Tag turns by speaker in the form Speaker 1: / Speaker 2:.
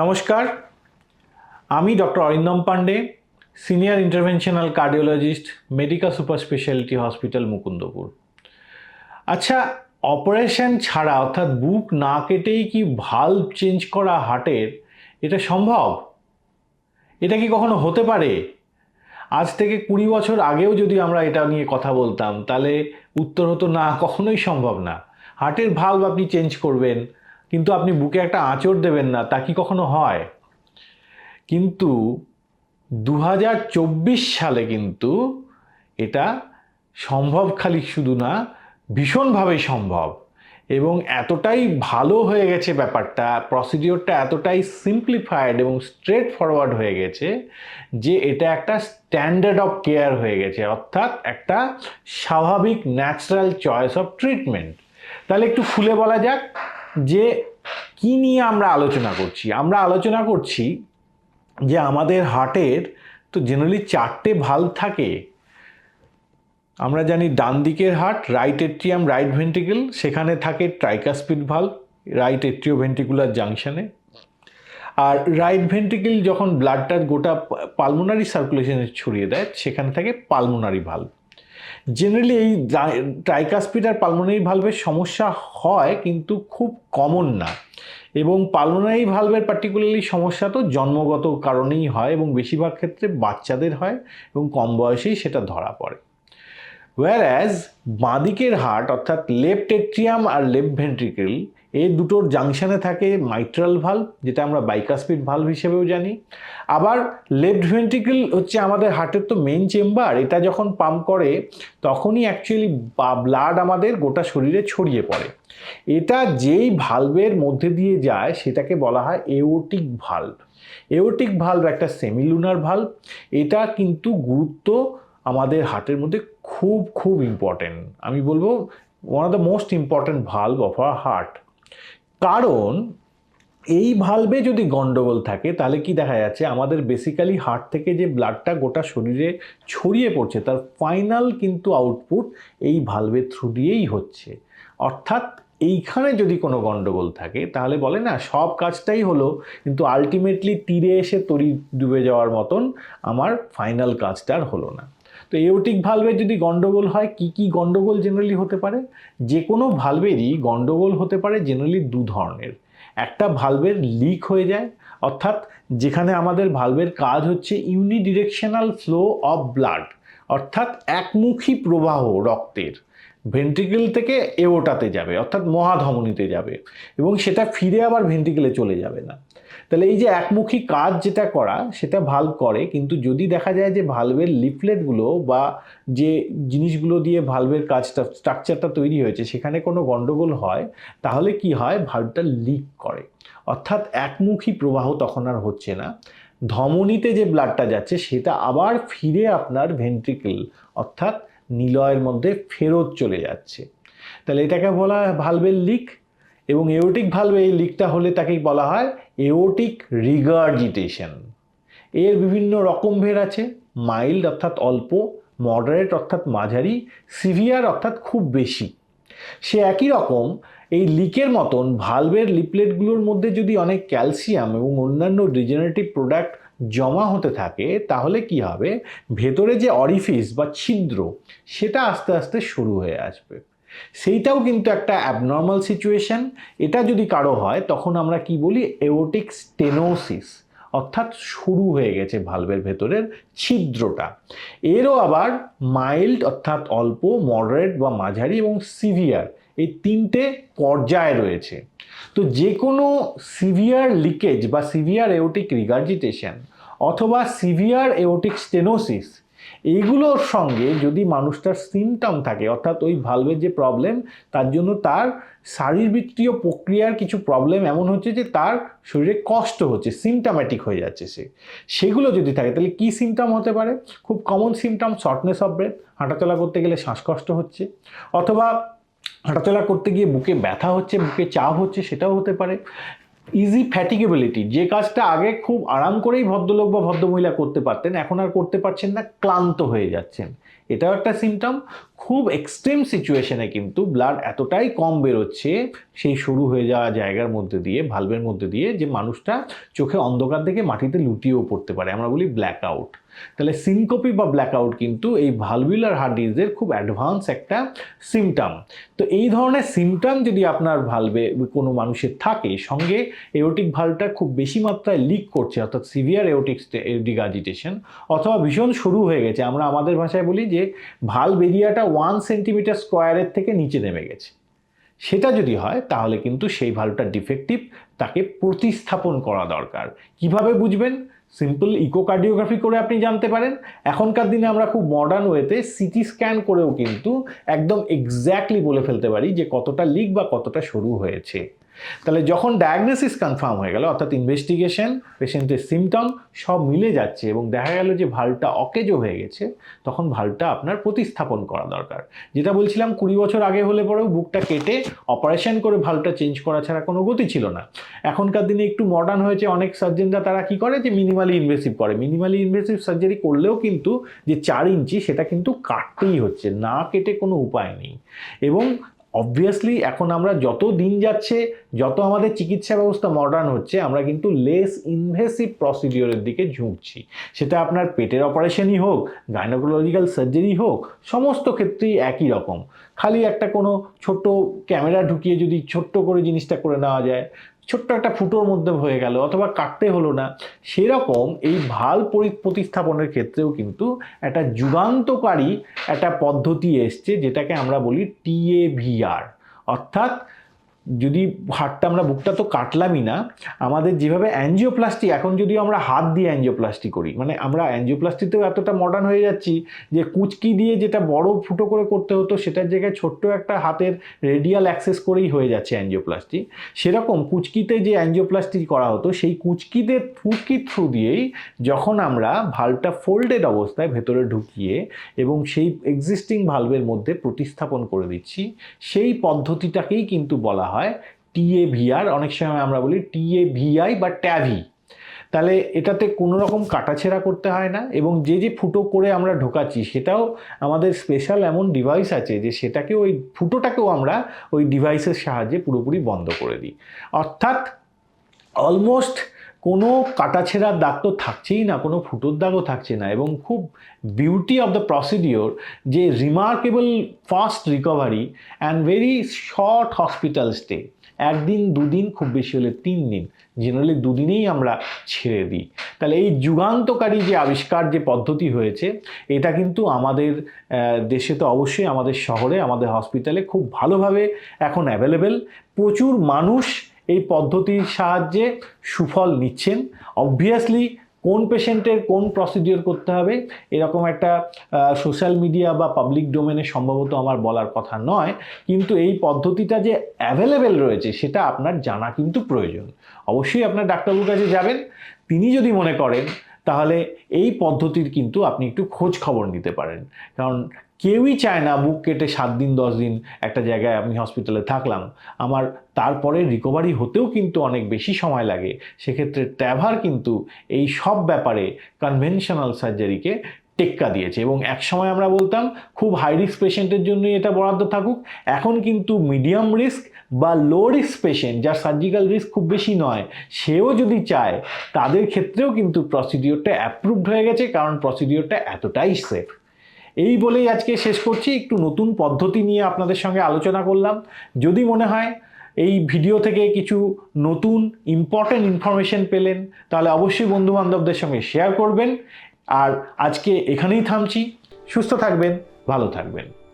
Speaker 1: নমস্কার। আমি doctor Arindam Pandey senior interventional cardiologist medical super speciality hospital Mukundapur. আচ্ছা operation ছাড়া অর্থাৎ বুক না কেটেই কি ভাল্ব চেঞ্জ করা হার্টের এটা সম্ভব? এটা কি কখনো হতে পারে? আজ থেকে কুড়ি বছর আগেও যদি আমরা এটা নিয়ে কথা বলতাম, তাহলে উত্তর হতো, না, কখনোই সম্ভব না। হার্টের ভাল্ব আপনি চেঞ্জ করবেন কিন্তু আপনি বুকে একটা আঁচড় দেবেন না, তা কি কখনো হয়? কিন্তু দু হাজার চব্বিশ সালে কিন্তু এটা সম্ভব খালি শুধু না, ভীষণভাবে সম্ভব। এবং এতটাই ভালো হয়ে গেছে ব্যাপারটা প্রসিডিওরটা এতটাই সিম্পলিফাইড এবং স্ট্রেট ফরওয়ার্ড হয়ে গেছে যে এটা একটা স্ট্যান্ডার্ড অফ কেয়ার হয়ে গেছে, অর্থাৎ একটা স্বাভাবিক ন্যাচারাল চয়েস অফ ট্রিটমেন্ট তাহলে একটু ফুলে বলা যাক। যে কি নিয়ে আমরা আলোচনা করছি? আমরা আলোচনা করছি যে আমাদের হার্টের তো জেনারেলি চারটে ভালো থাকে। আমরা জানি ডান দিকের heart right atrium right ventricle সেখানে থাকে tricuspid valve right atrio ventricular জাংশনে আর রাইট ভেন্ট্রিকেল যখন ব্লাডটার গোটা পালমোনারি সার্কুলেশনে ছড়িয়ে দেয়, সেখানে থাকে পালমোনারি ভাল্ব জেনারেলি এই ট্রাইকাসপিড আর পালমোনারি ভালভের সমস্যা হয়, কিন্তু খুব কমন না। এবং পালমোনারি ভালভের পার্টিকুলারলি সমস্যা তো জন্মগত কারণেই হয় এবং বেশিরভাগ ক্ষেত্রে বাচ্চাদের হয় এবং কম বয়সেই সেটা ধরা পড়ে। ওয়ার অ্যাজ বাঁদিকের হার্ট অর্থাৎ লেফট এট্রিয়াম আর লেফট ভেন্ট্রিকেল এই দুটোর জাংশনে থাকে মাইট্রাল ভাল্ভ যেটা আমরা বাইকাস্পিড ভাল্ভ হিসেবেও জানি। আবার লেফট ভেন্ট্রিকেল হচ্ছে আমাদের হার্টের তো মেন চেম্বার এটা যখন পাম্প করে, তখনই অ্যাকচুয়ালি ব্লাড আমাদের গোটা শরীরে ছড়িয়ে পড়ে। এটা যেই ভালভের মধ্যে দিয়ে যায়, সেটাকে বলা হয় এওটিক ভাল্ভ এওটিক ভাল্ভ একটা সেমিলুনার ভাল্ভ এটা কিন্তু গুরুত্ব আমাদের হার্টের মধ্যে খুব খুব ইম্পর্টেন্ট আমি বলব one of the most important valve of R heart কারণ এই ভালভে যদি গন্ডগোল থাকে, তাহলে কি দেখা যাচ্ছে? আমাদের বেসিক্যালি হার্ট থেকে যে ব্লাডটা গোটা শরীরে ছড়িয়ে পড়ছে, তার ফাইনাল কিন্তু আউটপুট এই ভালভের থ্রু দিয়েই হচ্ছে। অর্থাৎ এইখানে যদি কোনো গন্ডগোল থাকে, তাহলে বলে না, সব কাজটাই হলো কিন্তু আলটিমেটলি তীরে এসে তরি ডুবে যাওয়ার মতন আমার ফাইনাল কাজটা আর হলো না। তো এওটিক ভালভের যদি গন্ডগোল হয়, কি কি গন্ডগোল জেনারেলি হতে পারে? যে কোনো ভালভেরই গন্ডগোল হতে পারে জেনারেলি দু ধরনের। একটা ভালভের লিক হয়ে যায়, অর্থাৎ যেখানে আমাদের ভালভের কাজ হচ্ছে ইউনিডিরেকশনাল ফ্লো অফ ব্লাড অর্থাৎ একমুখী প্রবাহ রক্তের। ভেন্ট্রিকেল থেকে এওটাতে যাবে, অর্থাৎ মহাধমনীতে যাবে, এবং সেটা ফিরে আবার ভেন্ট্রিকেলে চলে যাবে না। তাহলে এই যে একমুখী কাজ যেটা করা, সেটা ভাল্ব করে, কিন্তু যদি দেখা যায় যে ভালভের লিফলেটগুলো বা যে জিনিসগুলো দিয়ে ভালভের কাজটা স্ট্রাকচারটা তৈরি হয়েছে, সেখানে কোনো গণ্ডগোল হয়, তাহলে কি হয়? ভাল্বটা লিক করে। অর্থাৎ একমুখী প্রবাহ তখন আর হচ্ছে না। ধমনীতে যে ব্লাডটা যাচ্ছে, সেটা আবার ফিরে আপনার ভেন্ট্রিকেল অর্থাৎ নিলয়ের মধ্যে ফেরত চলে যাচ্ছে। তাহলে এটাকে বলা ভালভের লিক এবং এওটিক ভালভে এই লিকটা হলে তাকেই বলা হয় এওটিক রিগার্জিটেশন এর বিভিন্ন রকম ভেদ আছে মাইল্ড অর্থাৎ অল্প মডারেট অর্থাৎ মাঝারি সিভিয়ার অর্থাৎ খুব বেশি। সে একই রকম এই লিকের মতন ভালভের লিপলেটগুলোর মধ্যে যদি অনেক ক্যালসিয়াম এবং অন্যান্য রিজেনারেটিভ প্রোডাক্ট জমা হতে থাকে, তাহলে কি হবে? ভেতরে যে অরিফিস বা ছিদ্র, সেটা আস্তে আস্তে শুরু হয়ে আসবে। সেইটাও কিন্তু একটা অ্যাবনর্মাল সিচুয়েশন এটা যদি কারও হয়, তখন আমরা কি বলি? এওটিক স্টেনোসিস অর্থাৎ শুরু হয়ে গেছে ভালভের ভেতরের ছিদ্রটা। এরও আবার মাইল্ড অর্থাৎ অল্প মডারেট বা মাঝারি এবং সিভিয়ার এই তিনটে পর্যায় রয়েছে। তো যে কোনো সিভিয়ার লিকেজ বা সিভিয়ার এওটিক রিগার্জিটেশন অথবা সিভিয়ার এওটিক স্টেনোসিস এইগুলোর সঙ্গে যদি মানুষটার সিমটম থাকে, অর্থাৎ ওই ভালভের যে প্রবলেম তার জন্য তার শারীরবৃত্তীয় প্রক্রিয়ার কিছু প্রবলেম এমন হচ্ছে যে তার শরীরে কষ্ট হচ্ছে সিমটামেটিক হয়ে যাচ্ছে সে। সেগুলো যদি থাকে, তাহলে কী সিমটম হতে পারে? খুব common symptom shortness of breath হাঁটাচলা করতে গেলে শ্বাসকষ্ট হচ্ছে, অথবা হাঁটাচলা করতে গিয়ে বুকে ব্যথা হচ্ছে, বুকে চাপ হচ্ছে, সেটাও হতে পারে। ইজি ফ্যাটিগেবিলিটি যে কাজটা আগে খুব আরাম করেই ভদ্রলোক বা ভদ্রমহিলা করতে পারতেন, এখন আর করতে পারছেন না, ক্লান্ত হয়ে যাচ্ছেন। এটাও একটা সিমটম খুব এক্সট্রিম সিচুয়েশনে কিন্তু ব্লাড এতটাই কম বেরোচ্ছে, সেই শুরু হয়ে যাওয়া জায়গার মধ্যে দিয়ে ভালভের মধ্যে দিয়ে, যে মানুষটা চোখে অন্ধকার দেখে মাটিতে লুটিয়েও পড়তে পারে। আমরা বলি ব্ল্যাক আউট তাহলে সিনকপি বা ব্ল্যাক আউট কিন্তু এই ভালভিউলার হার্ট ডিজিজের খুব অ্যাডভান্স একটা সিমটম তো এই ধরনের সিমটম যদি আপনার ভালভে কোনো মানুষের থাকে, সঙ্গে এওটিক ভালভটা খুব বেশি মাত্রায় লিক করছে, অর্থাৎ সিভিয়ার এওটিক আগিটেশন অথবা ভীষণ শুরু হয়ে গেছে। আমরা আমাদের ভাষায় বলি যে ভালভ এরিয়াটা ওয়ান সেন্টিমিটার স্কোয়ারের থেকে নিচে নেমে গেছে। সেটা যদি হয়, তাহলে কিন্তু সেই ভালভটা ডিফেক্টিভ তাকে প্রতিস্থাপন করা দরকার। কীভাবে বুঝবেন? সিম্পল ইকোকার্ডিওগ্রাফি করে আপনি জানতে পারেন। এখনকার দিনে আমরা খুব মডার্ন ওয়েতে সিটি স্ক্যান করেও কিন্তু একদম এক্স্যাক্টলি বলে ফেলতে পারি যে কতটা লিক বা কতটা সরু হয়েছে। তাহলে যখন ডায়াগনোসিস কনফার্ম হয়ে গেল, অর্থাৎ ইনভেস্টিগেশন পেশেন্টের সিমটম সব মিলে যাচ্ছে এবং দেখা গেল যে ভালটা অকেজো হয়ে গেছে, তখন ভালটা আপনার প্রতিস্থাপন করা দরকার। যেটা বলছিলাম, কুড়ি বছর আগে হলে পরেও বুকটা কেটে অপারেশন করে ভালটা চেঞ্জ করা ছাড়া কোনো গতি ছিল না। এখনকার দিনে একটু মডার্ন হয়েছে, অনেক সার্জেনরা তারা কি করে যে মিনিমালি ইনভেসিভ করে। মিনিমালি ইনভেসিভ সার্জারি করলেও কিন্তু যে চার ইঞ্চি সেটা কিন্তু কাটতেই হচ্ছে, না কেটে কোনো উপায় নেই। এবং অবভিয়াসলি এখন আমরা যত দিন যাচ্ছে, যত আমাদের চিকিৎসা ব্যবস্থা মডার্ন হচ্ছে, আমরা কিন্তু লেস ইনভেসিভ প্রসিডিওরের দিকে ঝুঁকছি। সেটা আপনার পেটের অপারেশনই হোক গাইনোকোলজিক্যাল সার্জারি হোক, সমস্ত ক্ষেত্রেই একই রকম। খালি একটা কোনো ছোট্ট ক্যামেরা ঢুকিয়ে যদি ছোট্ট করে জিনিসটা করে নেওয়া যায় ছোট্ট একটা ফুটোর মধ্যে হয়ে গেল অথবা কাটতে হলো না। সেরকম এই ভালো পরি- প্রতিস্থাপনের ক্ষেত্রেও কিন্তু একটা যুগান্তকারী একটা পদ্ধতি এসছে যেটাকে আমরা বলি টিএভিআর অর্থাৎ যদি হাটটা আমরা বুকটা তো কাটলামই না, আমাদের যেভাবে অ্যাঞ্জিওপ্লাস্টি এখন যদিও আমরা হাত দিয়ে অ্যাঞ্জিওপ্লাস্টি করি মানে আমরা অ্যাঞ্জিওপ্লাস্টিতেও এতটা মডার্ন হয়ে যাচ্ছি যে কুচকি দিয়ে যেটা বড় ফুটো করে করতে হতো, সেটার জায়গায় ছোট্ট একটা হাতের রেডিয়াল অ্যাক্সেস করেই হয়ে যাচ্ছে অ্যাঞ্জিওপ্লাস্টি সেরকম কুচকিতে যে অ্যাঞ্জিওপ্লাস্টি করা হতো, সেই কুচকিতে কুচকির থ্রু দিয়েই যখন আমরা ভালভটা ফোল্ডেড অবস্থায় ভেতরে ঢুকিয়ে এবং সেই এক্সিস্টিং ভালভের মধ্যে প্রতিস্থাপন করে দিচ্ছি, সেই পদ্ধতিটাকেই কিন্তু বলা হয় টিএভিআর অনেক সময় আমরা বলি টিএভিআই বা ট্যাভি তাহলে এটাতে কোনো রকম কাটাছেড়া করতে হয় না এবং যে যে ফুটো করে আমরা ঢোকাচ্ছি, সেটাও আমাদের স্পেশাল এমন ডিভাইস আছে যে সেটাকে ওই ফুটোটাকেও আমরা ওই ডিভাইসের সাহায্যে পুরোপুরি বন্ধ করে দিই। অর্থাৎ অলমোস্ট কোনো কাটাছেড়ার দাগ তো থাকছেই না, কোনো ফুটোর দাগও থাকছে না এবং খুব বিউটি অফ দ্য প্রসিডিওর যে remarkable fast recovery and very short hospital stay একদিন, দুদিন, খুব বেশি হলে তিন দিন। জেনারেলি দুদিনেই আমরা ছেড়ে দিই। তাহলে এই যুগান্তকারী যে আবিষ্কার, যে পদ্ধতি হয়েছে, এটা কিন্তু আমাদের দেশে তো অবশ্যই আমাদের শহরে, আমাদের হসপিটালে খুব ভালোভাবে এখন অ্যাভেলেবেল প্রচুর মানুষ এই পদ্ধতির সাহায্যে সুফল নিচ্ছেন। অবভিয়াসলি কোন পেশেন্টের কোন প্রসিডিওর করতে হবে, এরকম একটা সোশ্যাল মিডিয়া বা পাবলিক ডোমেনে সম্ভবত আমার বলার কথা নয়, কিন্তু এই পদ্ধতিটা যে অ্যাভেলেবেল রয়েছে, সেটা আপনার জানা কিন্তু প্রয়োজন। অবশ্যই আপনার ডাক্তারবাবুর কাছে যাবেন, তিনি যদি মনে করেন, তাহলে এই পদ্ধতির কিন্তু আপনি একটু খোঁজ খবর নিতে পারেন। কারণ কেউই চায় না বুক কেটে সাত দিন, দশ দিন একটা জায়গায় আমি হসপিটালে থাকলাম। আমার তারপরে রিকভারি হতেও কিন্তু অনেক বেশি সময় লাগে। সেক্ষেত্রে ট্যাভার কিন্তু এই সব ব্যাপারে কনভেনশনাল সার্জারিকে টেক্কা দিয়েছে এবং এক সময় আমরা বলতাম, খুব হাই রিস্ক পেশেন্টের জন্যই এটা বরাদ্দ থাকুক। এখন কিন্তু মিডিয়াম রিস্ক বা লো রিস্ক পেশেন্ট যার সার্জিক্যাল রিস্ক খুব বেশি নয়, সেও যদি চায়, তাদের ক্ষেত্রেও কিন্তু প্রসিডিওরটা অ্যাপ্রুভড হয়ে গেছে, কারণ প্রসিডিওরটা এতটাই সেফ এই বলেই আজকে শেষ করছি। একটু নতুন পদ্ধতি নিয়ে আপনাদের সঙ্গে আলোচনা করলাম। যদি মনে হয় এই ভিডিও থেকে কিছু নতুন ইম্পর্ট্যান্ট ইনফরমেশন পেলেন, তাহলে অবশ্যই বন্ধুবান্ধবদের সঙ্গে শেয়ার করবেন। আর আজকে এখানেই থামছি। সুস্থ থাকবেন, ভালো থাকবেন।